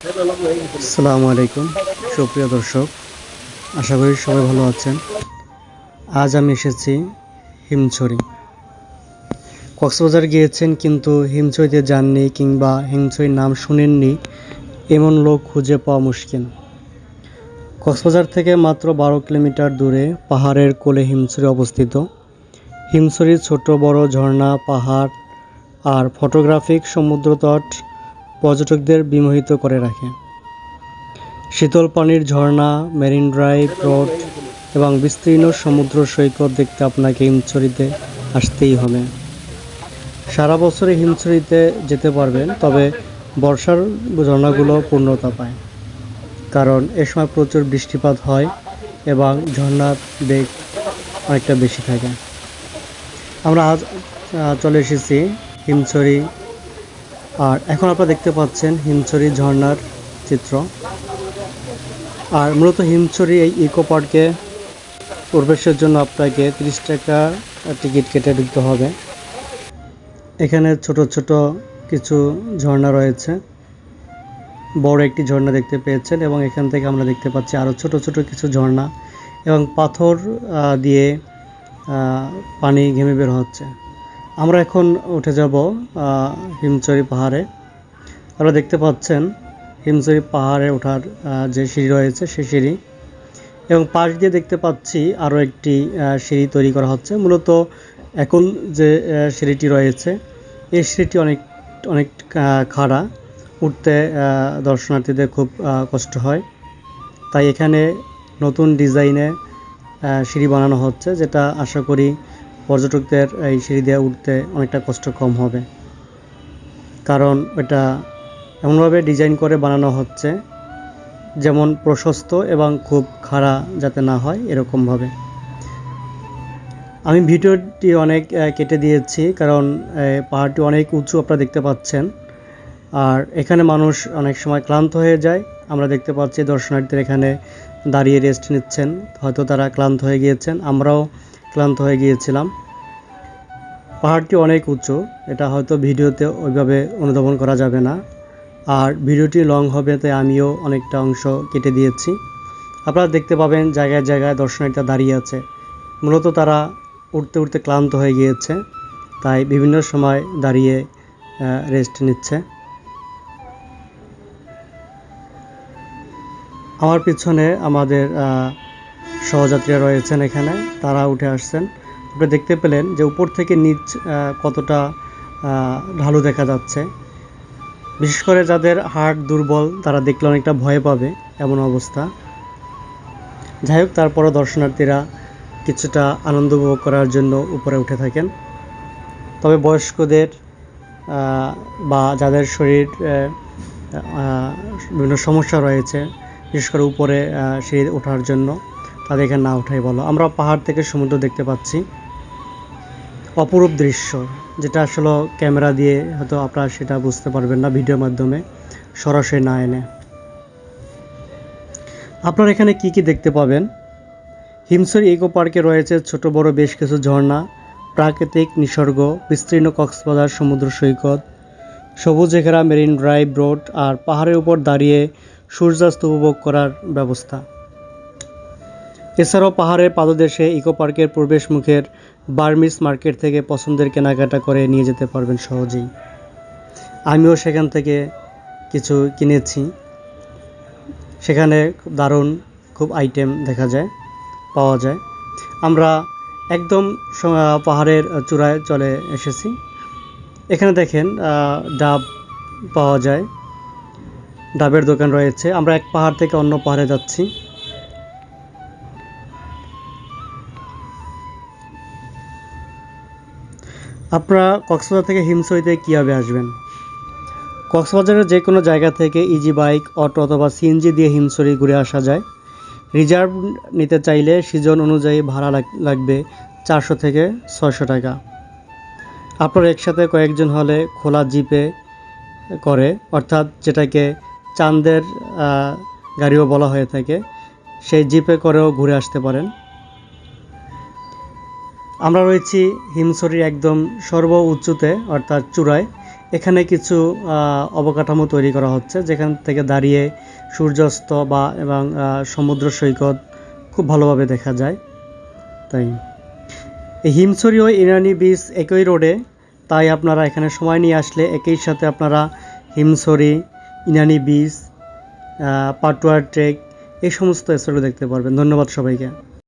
আসসালামু আলাইকুম, সুপ্রিয় দর্শক, আশা করি সবাই ভালো আছেন। আজ আমি এসেছি হিমছড়ি। কক্সবাজার গিয়েছেন কিন্তু হিমছড়িতে যাননি কিংবা হিমছড়ির নাম শুনেননি, এমন লোক খুঁজে পাওয়া মুশকিল। কক্সবাজার থেকে মাত্র বারো কিলোমিটার দূরে পাহাড়ের কোলে হিমছড়ি অবস্থিত। হিমছড়ির ছোট বড় ঝর্ণা, পাহাড় আর ফটোগ্রাফিক সমুদ্রতট পর্যটকদের বিমোহিত করে রাখে। শীতল পানির ঝর্ণা, মেরিন ড্রাইভ রোড এবং বিস্তীর্ণ সমুদ্র সৈকত দেখতে আপনাকে হিমছড়িতে আসতেই হবে। সারা বছরে হিমছড়িতে যেতে পারবেন, তবে বর্ষার ঝর্ণাগুলো পূর্ণতা পায়। কারণ এ সময় প্রচুর বৃষ্টিপাত হয় এবং ঝর্ণার বেগ অনেকটা বেশি থাকে। আমরা আজ চলে এসেছি হিমছড়ি আর এখন আপনারা দেখতে পাচ্ছেন হিমছড়ি ঝর্ণার চিত্র। আর মূলত হিমছড়ি এই ইকো পার্কে প্রবেশের জন্য আপনাকে তিরিশ টাকা টিকিট কেটে ঢুকতে হবে। এখানে ছোট ছোট কিছু ঝর্ণা রয়েছে। বড় একটি ঝর্ণা দেখতে পেয়েছেন এবং এখান থেকে আমরা দেখতে পাচ্ছি আরও ছোট ছোট কিছু ঝর্ণা এবং পাথর দিয়ে পানি ঘেমে বের হচ্ছে। আমরা এখন উঠে যাব হিমচরি পাহাড়ে। আপনারা দেখতে পাচ্ছেন হিমচরি পাহাড়ে ওঠার যে সিঁড়ি রয়েছে সেই সিঁড়ি। এবং পাশ দিয়ে দেখতে পাচ্ছি আরও একটি সিঁড়ি তৈরি করা হচ্ছে। মূলত এখন যে সিঁড়িটি রয়েছে, এই সিঁড়িটি অনেক অনেক খাড়া। উঠতে দর্শনার্থীদের খুব কষ্ট হয়। তাই এখানে নতুন ডিজাইনে সিঁড়ি বানানো হচ্ছে, যেটা আশা করি পর্যটকদের এই সিঁড়ি দিয়ে উঠতে অনেকটা কষ্ট কম হবে। কারণ এটা এমনভাবে ডিজাইন করে বানানো হচ্ছে, যেমন প্রশস্ত এবং খুব খাড়া যাতে না হয় এরকমভাবে। আমি ভিডিওটি অনেক কেটে দিয়েছি কারণ পাহাড়টি অনেক উঁচু আপনারা দেখতে পাচ্ছেন। আর এখানে মানুষ অনেক সময় ক্লান্ত হয়ে যায়। আমরা দেখতে পাচ্ছি দর্শনার্থীরা এখানে দাঁড়িয়ে রেস্ট নিচ্ছেন। হয়তো তারা ক্লান্ত হয়ে গিয়েছেন। আমরাও ক্লান্ত হয়ে গিয়েছিলাম। পাহাড়টি অনেক উঁচু, এটা হয়তো ভিডিওতে ওইভাবে অনুধাবন করা যাবে না। আর ভিডিওটি লং হবে, তাই আমিও অনেকটা অংশ কেটে দিয়েছি। আপনারা দেখতে পাবেন জায়গায় জায়গায় দর্শনার্থীরা দাঁড়িয়ে আছে। মূলত তারা উঠতে উঠতে ক্লান্ত হয়ে গিয়েছে, তাই বিভিন্ন সময় দাঁড়িয়ে রেস্ট নিচ্ছে। আমার পিছনে আমাদের সহযাত্রীরা রয়েছেন এখানে, তারা উঠে আসছেন। আপনি দেখতে পেলেন যে উপর থেকে নিচ কতটা ঢালু দেখা যাচ্ছে। বিশেষ করে যাদের হার্ট দুর্বল, তারা দেখলে অনেকটা ভয় পাবে এমন অবস্থা। যাই হোক, তারপরও দর্শনার্থীরা কিছুটা আনন্দ উপভোগ করার জন্য উপরে উঠে থাকেন। তবে বয়স্কদের বা যাদের শরীর বিভিন্ন সমস্যা রয়েছে, বিশেষ করে উপরে সিঁড়ি ওঠার জন্য। তাদের এখানে না উঠাই ভালো আমরা পাহাড় থেকে সমুদ্র দেখতে পাচ্ছি। অপরূপ দৃশ্য, যেটা আসলে ক্যামেরা দিয়ে হয়তো আপনারা সেটা বুঝতে পারবেন না ভিডিওর মাধ্যমে, সরাসরি না এনে। আপনারা এখানে কি কি দেখতে পাবেন? হিমসর ইকো পার্কে রয়েছে ছোট বড় বেশ কিছু ঝর্ণা, প্রাকৃতিক নিসর্গ, বিস্তীর্ণ কক্সবাজার, সমুদ্র সৈকত, সবুজ ঘেরা মেরিন ড্রাইভ রোড, আর পাহাড়ের উপর দাঁড়িয়ে সূর্যাস্ত উপভোগ করার ব্যবস্থা। এছাড়াও পাহাড়ের পাদদেশে ইকো পার্কের প্রবেশ মুখের বার্মিস মার্কেট থেকে পছন্দের কেনাকাটা করে নিয়ে যেতে পারবেন সহজেই। আমিও সেখান থেকে কিছু কিনেছি। সেখানে দারুণ খুব আইটেম দেখা যায়, পাওয়া যায়। আমরা একদম পাহাড়ের চূড়ায় চলে এসেছি। এখানে দেখেন ডাব পাওয়া যায়। ডাবের দোকান রয়েছে। আমরা এক পাহাড় থেকে অন্য পাহাড়ে যাচ্ছি। আপনারা কক্সবাজার থেকে হিমসইতে কীভাবে আসবেন? কক্সবাজারের যে কোনো জায়গা থেকে ইজি বাইক অটো অথবা সিএনজি দিয়ে হিমসরি ঘুরে আসা যায়। রিজার্ভ নিতে চাইলে সিজন অনুযায়ী ভাড়া লাগ- লাগবে চারশো থেকে ছয়শো টাকা। আপনার একসাথে কয়েকজন হলে খোলা জিপে করে, অর্থাৎ যেটাকে চাঁদের গাড়িও বলা হয়ে থাকে, সেই জিপে করেও ঘুরে আসতে পারেন। আমরা রয়েছি হিমসরির একদম সর্ব উচ্চতে, অর্থাৎ চূড়ায়। এখানে কিছু অবকাঠামো তৈরি করা হচ্ছে, যেখান থেকে দাঁড়িয়ে সূর্যাস্ত বা, এবং সমুদ্র সৈকত খুব ভালোভাবে দেখা যায়। তাই। এই হিমছড়ি ও ইরানি বীচ একই রোডে, তাই আপনারা এখানে সময় নিয়ে আসলে একই সাথে আপনারা হিমছড়ি ইনানি বীচ পাটুয়ার ট্রেক, এই সমস্ত স্পটও দেখতে পারবেন। ধন্যবাদ সবাইকে।